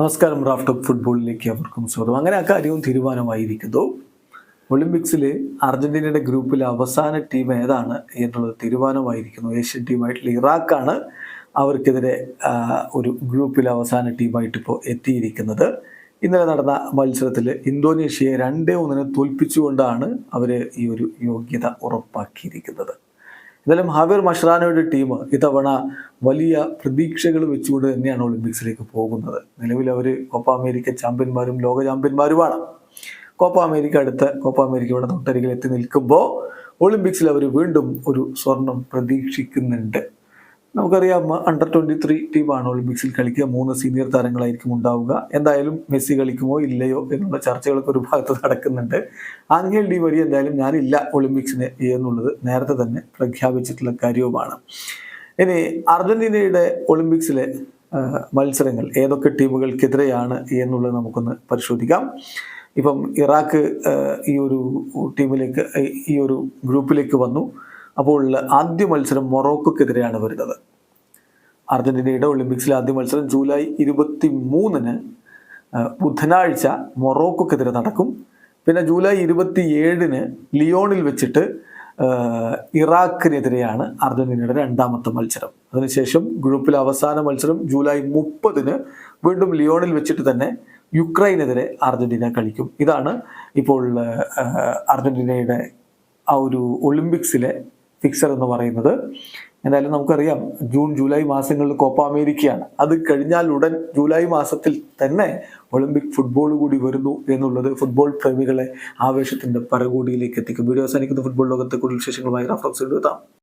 നമസ്കാരം raft of ഫുട്ബോളിലേക്ക് അവർക്കും സ്വാഗതം. അങ്ങനെ ആ കാര്യവും തീരുമാനമായിരിക്കുന്നു. ഒളിമ്പിക്സിൽ അർജന്റീനയുടെ ഗ്രൂപ്പിലെ അവസാന ടീം ഏതാണ് എന്നുള്ളത് തീരുമാനമായിരിക്കുന്നു. ഏഷ്യൻ ടീമായിട്ടുള്ള ഇറാഖാണ് അവർക്കെതിരെ ഒരു ഗ്രൂപ്പിലെ അവസാന ടീമായിട്ട് ഇപ്പോൾ എത്തിയിരിക്കുന്നത്. ഇന്നലെ നടന്ന മത്സരത്തിൽ ഇന്തോനേഷ്യയെ രണ്ടേ ഒന്നിനെ തോൽപ്പിച്ചുകൊണ്ടാണ് അവർ ഈ ഒരു യോഗ്യത ഉറപ്പാക്കിയിരിക്കുന്നത്. എന്തായാലും ഹാവിയർ മഷ്റാനോയുടെ ടീം ഇത്തവണ വലിയ പ്രതീക്ഷകൾ വെച്ചുകൊണ്ട് തന്നെയാണ് ഒളിമ്പിക്സിലേക്ക് പോകുന്നത്. നിലവിൽ അവർ കോപ്പ അമേരിക്ക ചാമ്പ്യന്മാരും ലോക ചാമ്പ്യന്മാരുമാണ്. കോപ്പ അമേരിക്ക അടുത്ത കോപ്പ അമേരിക്ക തൊട്ടരികിൽ എത്തി നിൽക്കുമ്പോൾ ഒളിമ്പിക്സിൽ അവർ വീണ്ടും ഒരു സ്വർണം പ്രതീക്ഷിക്കുന്നുണ്ട്. നമുക്കറിയാം അണ്ടർ ട്വന്റി ത്രീ ടീമാണ് ഒളിമ്പിക്സിൽ കളിക്കുക. മൂന്ന് സീനിയർ താരങ്ങളായിരിക്കും ഉണ്ടാവുക. എന്തായാലും മെസ്സി കളിക്കുമോ ഇല്ലയോ എന്നുള്ള ചർച്ചകളൊക്കെ ഒരു ഭാഗത്ത് നടക്കുന്നുണ്ട്. ആംഗൽ ഡി വഴി എന്തായാലും ഞാനില്ല ഒളിമ്പിക്സിന് എന്നുള്ളത് നേരത്തെ തന്നെ പ്രഖ്യാപിച്ചിട്ടുള്ള കാര്യവുമാണ്. ഇനി അർജന്റീനയുടെ ഒളിമ്പിക്സിലെ മത്സരങ്ങൾ ഏതൊക്കെ ടീമുകൾക്കെതിരെയാണ് എന്നുള്ളത് നമുക്കൊന്ന് പരിശോധിക്കാം. ഇപ്പം ഇറാഖ് ഈ ഒരു ടീമിലേക്ക് ഈ ഒരു ഗ്രൂപ്പിലേക്ക് വന്നു. അപ്പോൾ ആദ്യ മത്സരം മൊറോക്കോക്കെതിരെയാണ് വരുന്നത്. അർജന്റീനയുടെ ഒളിമ്പിക്സിലെ ആദ്യ മത്സരം ജൂലൈ ഇരുപത്തി മൂന്നിന് ബുധനാഴ്ച മൊറോക്കോക്കെതിരെ നടക്കും. പിന്നെ ജൂലൈ ഇരുപത്തി ഏഴിന് ലിയോണിൽ വെച്ചിട്ട് ഇറാഖിനെതിരെയാണ് അർജന്റീനയുടെ രണ്ടാമത്തെ മത്സരം. അതിനുശേഷം ഗ്രൂപ്പിലെ അവസാന മത്സരം ജൂലൈ മുപ്പതിന് വീണ്ടും ലിയോണിൽ വെച്ചിട്ട് തന്നെ യുക്രൈനെതിരെ അർജന്റീന കളിക്കും. ഇതാണ് ഇപ്പോൾ അർജന്റീനയുടെ ആ ഒരു ഒളിമ്പിക്സിലെ ഫിക്സർ എന്ന് പറയുന്നത്. എന്തായാലും നമുക്കറിയാം ജൂൺ ജൂലൈ മാസങ്ങളിൽ കോപ്പ അമേരിക്കയാണ്. അത് കഴിഞ്ഞാൽ ഉടൻ ജൂലൈ മാസത്തിൽ തന്നെ ഒളിമ്പിക് ഫുട്ബോൾ കൂടി വരുന്നു എന്നുള്ളത് ഫുട്ബോൾ പ്രേമികളെ ആവേശത്തിന്റെ പരകോടിയിലേക്ക് എത്തിക്കും. വീഡിയോ അവസാനിക്കുന്ന. ഫുട്ബോൾ ലോകത്തെ കൂടുതൽ വിശേഷങ്ങളുമായി റഫറൻസ് എഴുതാം